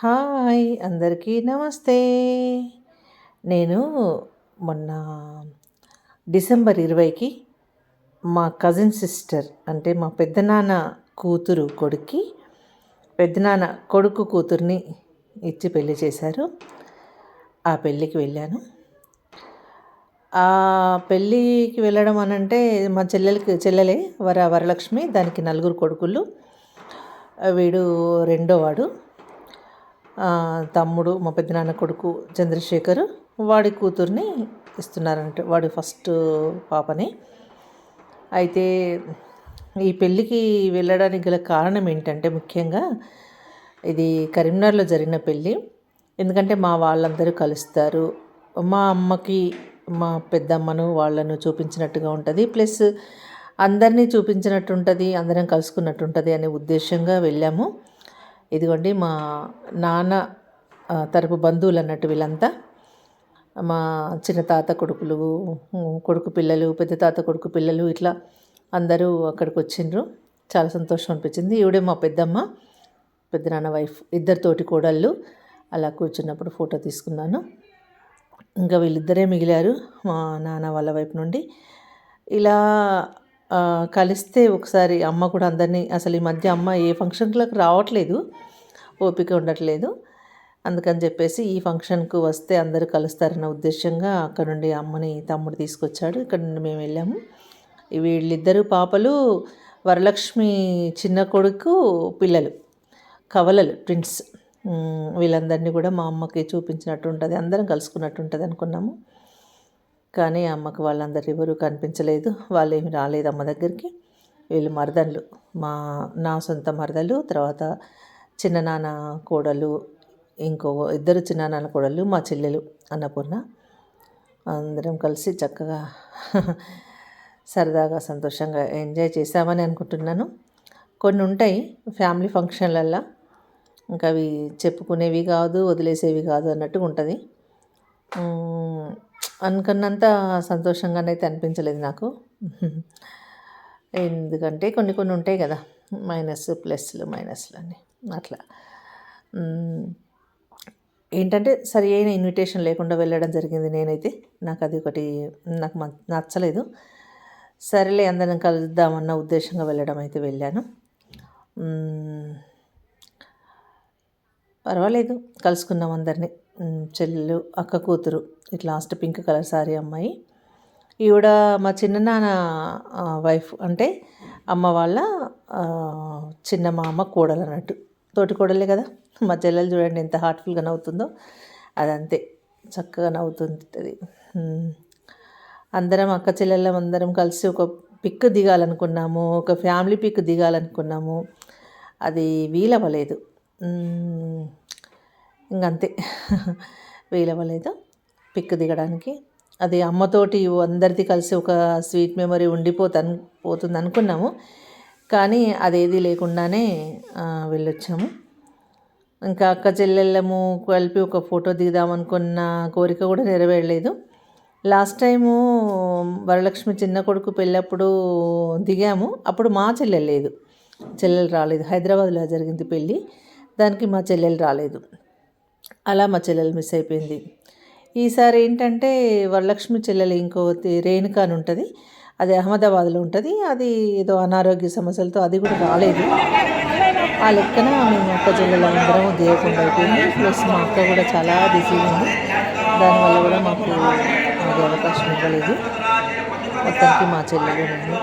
Hi అందరికీ నమస్తే. నేను మొన్న డిసెంబర్ ఇరవైకి మా కజిన్ సిస్టర్ అంటే మా పెద్దనాన్న కూతురు కొడుక్కి పెద్దనాన్న కొడుకు కూతుర్ని ఇచ్చి పెళ్ళి చేశారు. ఆ పెళ్ళికి వెళ్ళాను. ఆ పెళ్ళికి వెళ్ళడం అని అంటే మా చెల్లెలకి చెల్లెలే వర వరలక్ష్మి దానికి నలుగురు కొడుకులు. వీడు రెండో వాడు. తమ్ముడు మా పెద్దనాన్న కొడుకు చంద్రశేఖర్ వాడి కూతుర్ని ఇస్తున్నారంట. వాడి ఫస్ట్ పాపని. అయితే ఈ పెళ్ళికి వెళ్ళడానికి గల కారణం ఏంటంటే ముఖ్యంగా ఇది కరీంనగర్లో జరిగిన పెళ్ళి. ఎందుకంటే మా వాళ్ళందరూ కలుస్తారు. మా అమ్మకి మా పెద్దమ్మను వాళ్ళను చూపించినట్టుగా ఉంటుంది. ప్లస్ అందరినీ చూపించినట్టు ఉంటుంది అందరం కలుసుకున్నట్టు ఉంటుంది అనే ఉద్దేశంగా వెళ్ళాము. ఇదిగోండి మా నాన్న తరపు బంధువులు అన్నట్టు వీళ్ళంతా. మా చిన్న తాత కొడుకులు కొడుకు పిల్లలు పెద్ద తాత కొడుకు పిల్లలు ఇట్లా అందరూ అక్కడికి వచ్చిండ్రు. చాలా సంతోషం అనిపించింది. ఈవిడే మా పెద్దమ్మ పెద్దనాన్న వైఫ్ ఇద్దరితోటి కోడళ్ళు. అలా కూర్చున్నప్పుడు ఫోటో తీసుకున్నాను. ఇంకా వీళ్ళిద్దరే మిగిలారు మా నాన్న వాళ్ళ వైపు నుండి. ఇలా కలిస్తే ఒకసారి అమ్మ కూడా అందరినీ అసలు ఈ మధ్య అమ్మ ఏ ఫంక్షన్లకు రావట్లేదు ఓపిక ఉండట్లేదు. అందుకని చెప్పేసి ఈ ఫంక్షన్కు వస్తే అందరూ కలుస్తారన్న ఉద్దేశంగా అక్కడ నుండి అమ్మని తమ్ముడు తీసుకొచ్చాడు. ఇక్కడ నుండి మేము వెళ్ళాము. వీళ్ళిద్దరు పాపలు వరలక్ష్మి చిన్న కొడుకు పిల్లలు కవలలు ట్విన్స్. వీళ్ళందరినీ కూడా మా అమ్మకి చూపించినట్టు ఉంటుంది. అందరం కలుసుకున్నట్టు ఉంటుంది అనుకున్నాము. కానీ అమ్మకు వాళ్ళందరూ ఎవరు కనిపించలేదు. వాళ్ళు ఏమి రాలేదు అమ్మ దగ్గరికి. వీళ్ళు మరదళ్ళు. మా నా సొంత మరదలు తర్వాత చిన్ననాన్న కోడలు ఇంకో ఇద్దరు చిన్ననాన్న కోడలు మా చెల్లెలు అన్నపూర్ణ. అందరం కలిసి చక్కగా సరదాగా సంతోషంగా ఎంజాయ్ చేసామని అనుకుంటున్నాను. కొన్ని ఉంటాయి ఫ్యామిలీ ఫంక్షన్లల్లో. ఇంకా అవి చెప్పుకునేవి కాదు వదిలేసేవి కాదు అన్నట్టు ఉంటుంది. అనుకున్నంత సంతోషంగానైతే అనిపించలేదు నాకు. ఎందుకంటే కొన్ని కొన్ని ఉంటాయి కదా మైనస్ ప్లస్లు మైనస్లు అని అట్లా. ఏంటంటే సరి అయిన ఇన్విటేషన్ లేకుండా వెళ్ళడం జరిగింది నేనైతే. నాకు అది ఒకటి నాకు మ- నచ్చలేదు. సరేలే అందరం కలుద్దామన్న ఉద్దేశంగా వెళ్ళడం అయితే వెళ్ళాను. పర్వాలేదు కలుసుకున్నాం అందరినీ. చెల్లెలు అక్క కూతురు ఇట్లా లాస్ట్ పింక్ కలర్ సారీ అమ్మాయి. ఈవిడ మా చిన్ననాన్న వైఫ్ అంటే అమ్మ వాళ్ళ చిన్న మామ కోడలు అన్నట్టు. తోటి కోడలే కదా. మా చెల్లెలు చూడండి ఎంత హార్ట్ఫుల్గా నవ్వుతుందో. అదంతే. చక్కగా నవ్వుతుంది అందరం అక్క చెల్లెళ్ళం అందరం కలిసి ఒక పిక్ దిగాలనుకున్నాము. ఒక ఫ్యామిలీ పిక్ దిగాలనుకున్నాము. అది వీలవ్వలేదు. ఇంకంతే. వీలవ్వలేదు పిక్ దిగడానికి. అది అమ్మతోటి అందరిది కలిసి ఒక స్వీట్ మెమరీ ఉండిపోతాను పోతుంది అనుకున్నాము కానీ అదేది లేకుండానే వెళ్ళొచ్చాము. ఇంకా అక్క చెల్లెళ్ళము కలిపి ఒక ఫోటో దిగుదామనుకున్న కోరిక కూడా నెరవేరలేదు. లాస్ట్ టైము వరలక్ష్మి చిన్న కొడుకు పెళ్ళప్పుడు దిగాము. అప్పుడు మా చెల్లెలు లేదు. చెల్లెలు రాలేదు. హైదరాబాద్లో జరిగింది పెళ్ళి. దానికి మా చెల్లెలు రాలేదు. అలా మా చెల్లెలు మిస్ అయిపోయింది. ఈసారి ఏంటంటే వరలక్ష్మి చెల్లెలు ఇంకోటి రేణుక అని ఉంటుంది. అది అహ్మదాబాద్లో ఉంటుంది. అది ఏదో అనారోగ్య సమస్యలతో అది కూడా రాలేదు. ఆ లెక్కన మేము అక్క చెల్లెలు అందరం దేవకుండా అయిపోయింది. ప్లస్ మా అక్క కూడా చాలా బిజీగా ఉంది. దానివల్ల కూడా మాకు అది అవకాశం ఇవ్వలేదు. మొత్తానికి మా చెల్లెలు నేను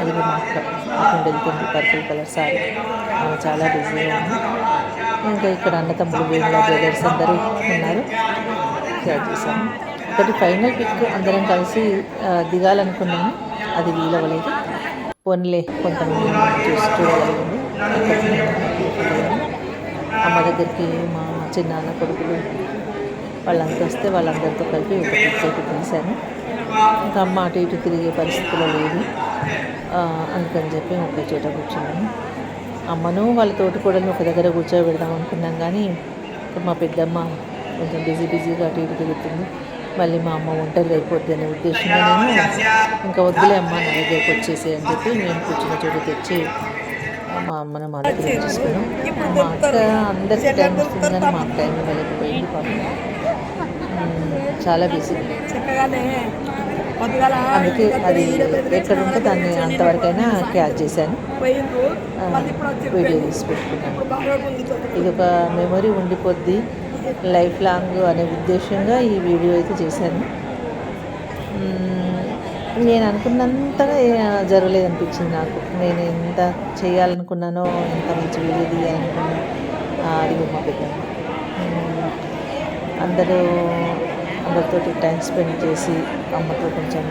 అది- మా అక్క. అక్కడ వెళ్తుంది పర్పుల్ కలర్ సారీ. ఆమె చాలా బిజీగా ఉంది. ఇంకా ఇక్కడ అన్న తమ్ముడు వేముల బ్రదర్స్ అందరూ ఉన్నారు. షేర్ చేశాను. ఒకటి ఫైనల్ పిక్ అందరం కలిసి దిగాలనుకున్నాము. అది వీలవ్వలేదు. పోన్లే కొంతమంది చూసి చూడగలిగింది అమ్మ దగ్గరికి మా చిన్నాన్న కొడుకులు వాళ్ళంతా వస్తే వాళ్ళందరితో కలిపి ఒక పిక్ అయితే తీశాను ఇంకా అమ్మ అటు ఇటు తిరిగే పరిస్థితిలో లేదు అందుకని చెప్పి ఒకే చోట కూర్చున్నాను అమ్మను వాళ్ళ తోటి కూడలను ఒక దగ్గర కూర్చోబెడదాం అనుకున్నాం కానీ మా పెద్దమ్మ కొంచెం బిజీ బిజీగా అటు ఇటు తిరుగుతుంది. మళ్ళీ మా అమ్మ ఒంటరి అయిపోద్ది అనే ఉద్దేశంగా నేను ఇంకా వద్దులే అమ్మ నా దగ్గరకు వచ్చేసి అని చెప్పి నేను కూర్చున్న చోటు తెచ్చి మా అమ్మను మా దగ్గర ఉంచేసుకున్నాం. మా అక్క అందరికీ టైం ఇస్తుంది కానీ అక్క టైం ఇవ్వలేకపోయింది పాపం. చాలా బిజీ అందుకే అది ఎక్కడ ఉంటే దాన్ని అంతవరకైనా క్యాచ్ చేశాను. వీడియో తీసి పెట్టుకున్నాను. ఇది ఒక మెమొరీ ఉండిపోద్ది లైఫ్ లాంగ్ అనే ఉద్దేశంగా ఈ వీడియో అయితే చేశాను. నేను అనుకున్నంతగా జరగలేదు అనిపించింది నాకు. నేను ఎంత చేయాలనుకున్నానో ఎంత మంచి వీడియో తీయాలనుకున్నా అది మా అందరూ అందరితోటి టైం స్పెండ్ చేసి అమ్మతో కొంచెం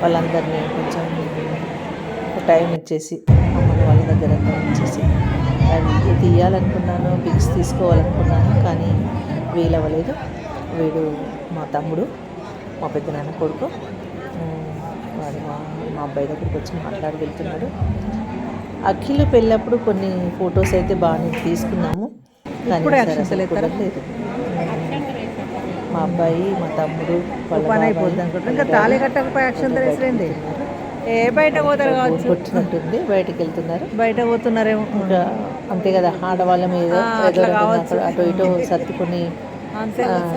వాళ్ళందరినీ కొంచెం టైం ఇచ్చేసి అమ్మని వాళ్ళ దగ్గర ఇచ్చేసి. అవి తీయాలనుకున్నాను పిక్స్ తీసుకోవాలనుకున్నాను కానీ వీలవ్వలేదు. వీడు మా తమ్ముడు మా పెద్ద నాన్న కొడుకు. వాడు మా మా అబ్బాయి దగ్గరికి వచ్చి మాట్లాడి వెళ్తున్నాడు. అఖిల్ పెళ్ళప్పుడు కొన్ని ఫొటోస్ అయితే బాగానే తీసుకున్నాము. కానీ అసలు కుదరలేదు. మా అబ్బాయి మా తమ్ముడు పని అయిపోద్ది ఇంకా తాళి కట్టకపోయి. ఏ బయట పోతారు కావచ్చు. కొట్టినట్టుంది బయటికి వెళ్తున్నారు. బయట పోతున్నారేమో. ఇంకా అంతే కదా ఆడవాళ్ళ మీద అటు ఇటు సర్దుకొని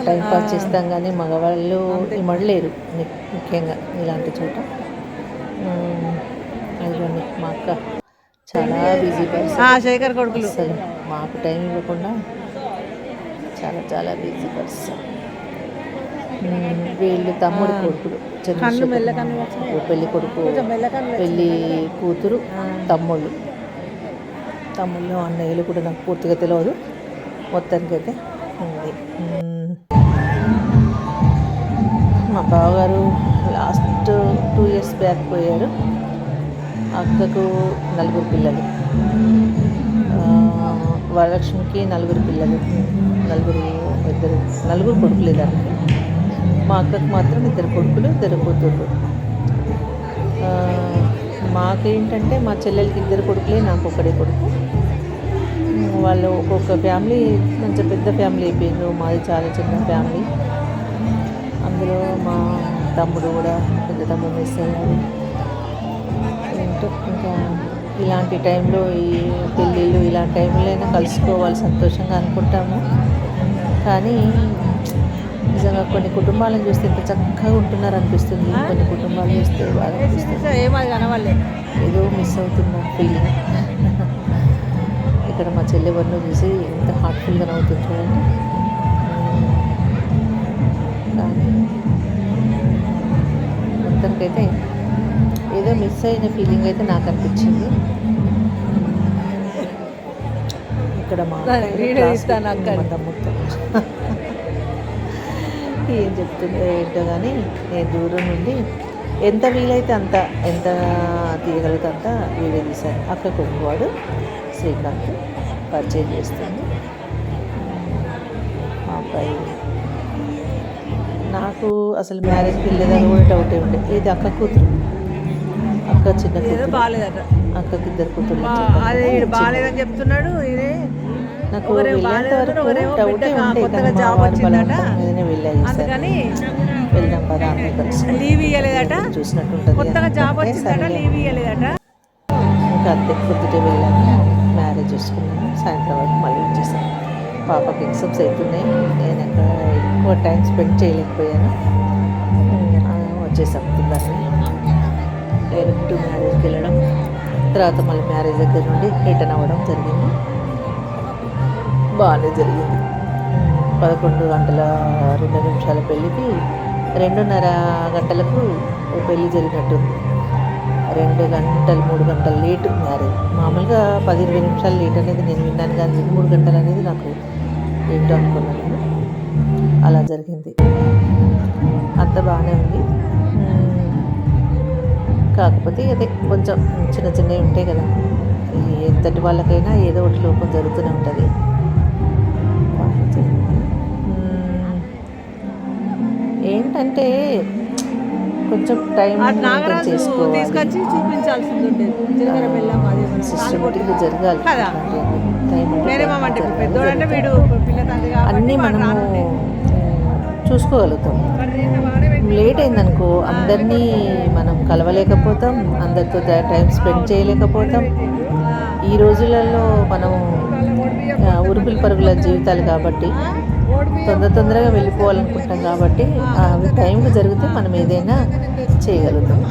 టైం పాస్ చేస్తాం కానీ మగవాళ్ళు ఇమడలేరు ముఖ్యంగా ఇలాంటి చోట. అదిగోండి మా అక్క చాలా బిజీ పర్సన్ ఆ, శేఖర్ కొడుకులు. అసలు మాకు టైం ఇవ్వకుండా చాలా చాలా బిజీ పర్సన్ ఉమ్, వీళ్ళు తమ్ముడు కొడుకులు చంద్రశేఖర్ పెళ్ళి కొడుకు పెళ్ళి కూతురు తమ్ముళ్ళు. తమ్ముళ్ళు అన్నయ్యలు కూడా నాకు పూర్తిగా తెలియదు మొత్తానికి అయితే ఉంది. మా బావగారు లాస్ట్ టూ ఇయర్స్ బ్యాక్ పోయారు. అక్కకు నలుగురు పిల్లలు. వరలక్ష్మికి నలుగురు పిల్లలు. నలుగురు ఇద్దరు నలుగురు కొడుకులు దానికి. మా అక్కకు మాత్రం ఇద్దరు కొడుకులు ఇద్దరు కూతుర్లు. మాకేంటంటే మా చెల్లెలకి ఇద్దరు కొడుకులే నాకు ఒకడే కొడుకు. వాళ్ళు ఒక్కొక్క ఫ్యామిలీ మంచి పెద్ద ఫ్యామిలీ అయిపోయిండ్రు మాది చాలా చిన్న ఫ్యామిలీ. అందులో మా తమ్ముడు కూడా పెద్ద తమ్ముడు మిస్ అయ్యారు ఏంటో ఇంకా ఇలాంటి టైంలో ఈ పెళ్ళిళ్ళు ఇలాంటి టైంలో అయినా కలుసుకోవాలి సంతోషంగా అనుకుంటాము. కానీ నిజంగా కొన్ని కుటుంబాలను చూస్తే ఇంత చక్కగా ఉంటున్నారు అనిపిస్తుంది కొన్ని కుటుంబాలు చూస్తే ఏదో మిస్ అవుతున్న ఫీలింగ్ ఇక్కడ మా చెల్లి వర్ణు చూసి ఎంత హార్ట్ఫుల్గా నవ్వుతుంది చూడండి. కానీ మొత్తానికైతే ఏదో మిస్ అయిన ఫీలింగ్ అయితే నాకు అనిపించింది. ఇక్కడ మా సరే, వీడియో క్లాస్ తీస్తాను అక్క. మా తమ్ముడితో ఏం చెప్తుందో ఏంటో కానీ నేను దూరం నుండి ఎంత వీలైతే అంత ఎంత తీయగలిగితే అంత వీడియో తీశాను. అక్క కొడుకువాడు శ్రీకాంత్ పరిచయం చేస్తుంది. మా అబ్బాయి నాకు అసలు మ్యారేజ్కి వెళ్ళేదని కూడా డౌటే ఉండే. ఇది అక్క కూతురు? అక్క చిన్న బాగాలేదట అక్కకి ఇద్దరు కూతురు. బాగాలేదని చెప్తున్నాడు. ఇదే నాకు వెళ్ళేంత వరకు డౌటే కొత్తగా కానీ మా జాబ్ వారి. బలవంతం మీదనే అందుకని వెళ్దాం పదా అందరూ కలిసి లీవ్ ఇయ్యలేదట. చూసినట్టుంటది కొత్తగా జాబ్ అంటే వచ్చిందట సరేలే. లీవ్ ఇయ్యలేదట. ఇంకా అంతే పొద్దుటే వెళ్ళాను మ్యారేజ్ చేసుకున్నాను సాయంత్రం వరకు మళ్ళీ వచ్చేసాను పాపకి ఎగ్జామ్స్ అవుతున్నాయి నేను అక్కడ ఎక్కువ టైం స్పెండ్ చేయలేకపోయాను. వచ్చేసాం తొందరనే డైరెక్ట్ మ్యారేజ్కి వెళ్ళడం. తర్వాత మళ్ళీ మ్యారేజ్ దగ్గర నుండి రిటర్న్ అవ్వడం జరిగింది. బాగానే జరిగింది. పదకొండు గంటల రెండు నిమిషాల పెళ్ళికి రెండున్నర గంటలకు పెళ్ళి జరిగినట్టుంది. రెండు గంటలు మూడు గంటలు లేట్ మ్యారేజ్. మామూలుగా పది ఇరవై నిమిషాలు లేట్ అనేది నేను విన్నాను కానీ మూడు గంటలు అనేది నాకు ఏంటో అనుకున్నాను నేను. అలా జరిగింది. అంత బాగానే ఉంది. కాకపోతే అదే కొంచెం చిన్న చిన్నవి ఉంటాయి కదా. ఎంతటి వాళ్ళకైనా ఏదో ఒకటి లోపం జరుగుతూనే ఉంటుంది. ఏంటంటే కొంచెం టైం చేసుకోవాలి. సిస్టమేటిక్గా జరగాలి. టైం అన్నీ మనము. చూసుకోగలుగుతాం. లేట్ అయిందనుకో అందరినీ మనం కలవలేకపోతాం. అందరితో టైం స్పెండ్ చేయలేకపోతాం. ఈ రోజులలో మనం ఆ, ఉరుకులు పరుగుల జీవితాలు కాబట్టి తొందర తొందరగా వెళ్ళిపోవాలనుకుంటాం కాబట్టి అవి టైంకి జరిగితే మనం ఏదైనా చేయగలుగుతాం.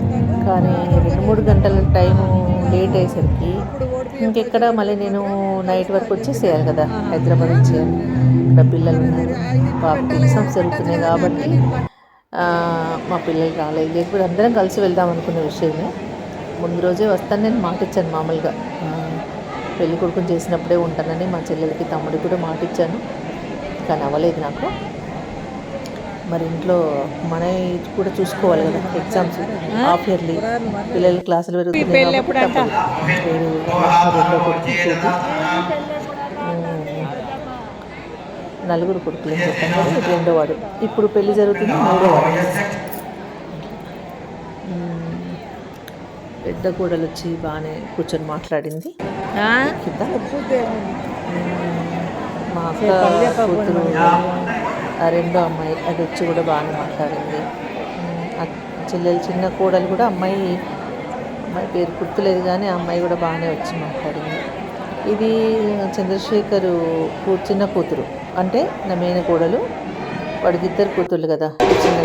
కానీ రెండు మూడు గంటల టైము లేట్ అయ్యేసరికి ఇంకెక్కడ మళ్ళీ నేను నైట్ వరకు వచ్చేసేయాలి కదా. హైదరాబాద్ వచ్చేయాలి ఇక్కడ పిల్లలు ఉన్నారు. బాబుకి ఎగ్జామ్స్ జరుగుతున్నాయి కాబట్టి మా పిల్లలు రాలేదు. లేకపోతే అందరం కలిసి వెళ్దాం అనుకునే విషయమే. ముందు రోజే వస్తాను నేను మాట ఇచ్చాను మామూలుగా. ఆ, పెళ్ళి కొడుకుని చేసినప్పుడే ఉంటానని మా చెల్లెలకి తమ్ముడికి కూడా మాట ఇచ్చాను. కానీ అవ్వలేదు నాకు. మరి ఇంట్లో మన కూడా చూసుకోవాలి కదా ఎగ్జామ్స్ హాఫ్ ఇయర్లీ పిల్లల క్లాసులు పెరుగుతున్నాయి. నలుగురు కొడుకులు చెప్పాను రెండో వాడు ఇప్పుడు పెళ్ళి జరుగుతుంది మూడో వాడు. పెద్ద కూడలు వచ్చి బాగానే కూర్చొని మాట్లాడింది. మా అక్క కూతురు రెండో అమ్మాయి అది వచ్చి కూడా బాగానే మాట్లాడింది. చెల్లెలు చిన్న కోడలు కూడా అమ్మాయి అమ్మాయి పేరు గుర్తులేదు కానీ ఆ అమ్మాయి కూడా బాగానే వచ్చి మాట్లాడింది. ఇది చంద్రశేఖరు కూ- చిన్న కూతురు. అంటే నా మేన కోడలు వాడికి ఇద్దరు కూతుర్లు కదా. చిన్న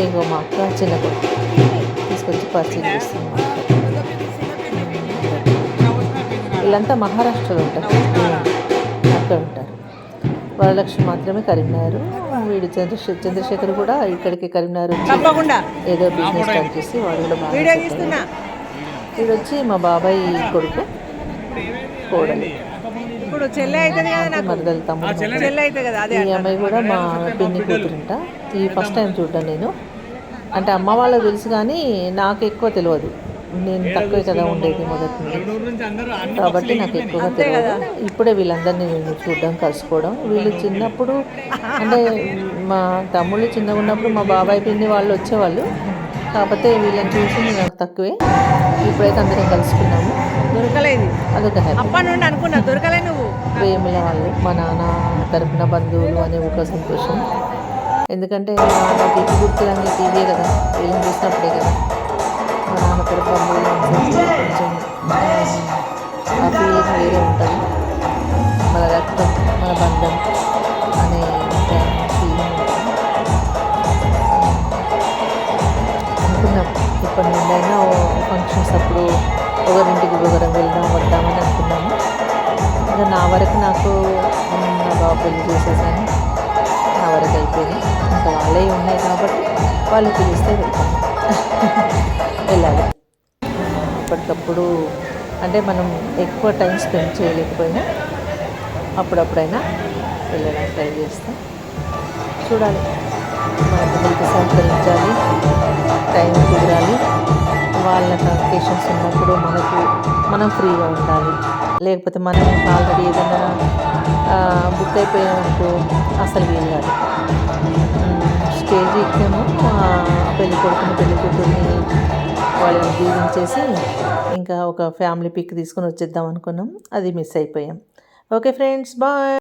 ఏగో మా అక్క చిన్న కొడుకు. తీసుకొచ్చి పరిచయం చేస్తుంది మా వీళ్ళంతా మహారాష్ట్రలో ఉంటారు అక్కడ ఉంటారు. వరలక్ష్మి మాత్రమే కరీంనగర్. వీడు చంద్రశేఖర్ చంద్రశేఖర్ కూడా ఇక్కడికి కరీంనగర్ వచ్చి ఏదో బిజినెస్ స్టార్ట్ చేసి వాడు కూడా బాగా. వీడు వచ్చి మా బాబాయ్ కొడుకు కోడలు. ఇప్పుడు చెల్లె అవుతుంది కదా నాకు. మరదలు తమ్ముడు. చెల్లె అవుతుంది కదా ఈ అమ్మాయి కూడా మా పిన్ని కూతురుంట. ఈ ఫస్ట్ టైం చూడ్డాను నేను. అంటే అమ్మ వాళ్ళకి తెలుసు కానీ నాకు ఎక్కువ తెలియదు. నేను తక్కువ కదా ఉండేది మొదటి నుండి కాబట్టి నాకు ఎక్కువగా తెలియదు. ఇప్పుడే వీళ్ళందరినీ నేను చూడడం కలుసుకోవడం. వీళ్ళు చిన్నప్పుడు అంటే మా తమ్ముళ్ళు చిన్నగా ఉన్నప్పుడు మా బాబాయ్ పిన్ని వాళ్ళు వచ్చేవాళ్ళు. కాకపోతే వీళ్ళని చూసి నాకు తక్కువే. ఇప్పుడైతే అందరం కలుసుకున్నాము. దొరకలేదు. అదొక హ్యాపీ అప్పటి నుండి అనుకున్నా దొరకలే నువ్వు. ప్రేమల వాళ్ళు మా నాన్న తరపున బంధువులు అనే ఒక సంతోషం. ఎందుకంటే గుర్తులన్నీ ఇవే కదా. వీళ్ళని చూసినప్పుడే కదా. మా పండుగ కొంచెం ఆ ఫీలింగ్ వేరే ఉంటుంది. మన రక్తం మన బంధం అనే ఫీలింగ్ అనుకున్నాం ఇప్పటి నుండైనా ఫంక్షన్స్ అప్పుడు ఒకరింటికి ఒకరం వెళ్దాం వద్దామని అనుకున్నాము. ఇంకా నా వరకు నాకు నా బాబు పెళ్ళి చేసేసాను. నా వరకు అయిపోయింది. ఇంకా వాళ్ళే ఉన్నాయి కాబట్టి వాళ్ళు పిలిస్తే వెళ్తాను వెళ్ళాలి. అప్పటికప్పుడు అంటే మనం ఎక్కువ టైం స్పెండ్ చేయలేకపోయినా అప్పుడప్పుడైనా వెళ్ళడానికి ట్రై చేస్తాం. చూడాలి. మన పిల్లలకి సహకరించాలి టైం కుదరాలి. వాళ్ళ అకేషన్స్ ఉన్నప్పుడు మనకు మనం ఫ్రీగా ఉండాలి. లేకపోతే మనం ఆల్రెడీ ఏదైనా బుక్ అయిపోయామనుకో అసలు వీలు కాదు స్టేజ్ ఎక్కాము. పెళ్ళి కొడుకుని పెళ్ళి కూతుర్ని వాళ్ళని దీవించేసి ఇంకా ఒక ఫ్యామిలీ పిక్ తీసుకొని వచ్చేద్దాం అనుకున్నాం. అది మిస్ అయిపోయాం. Okay friends bye.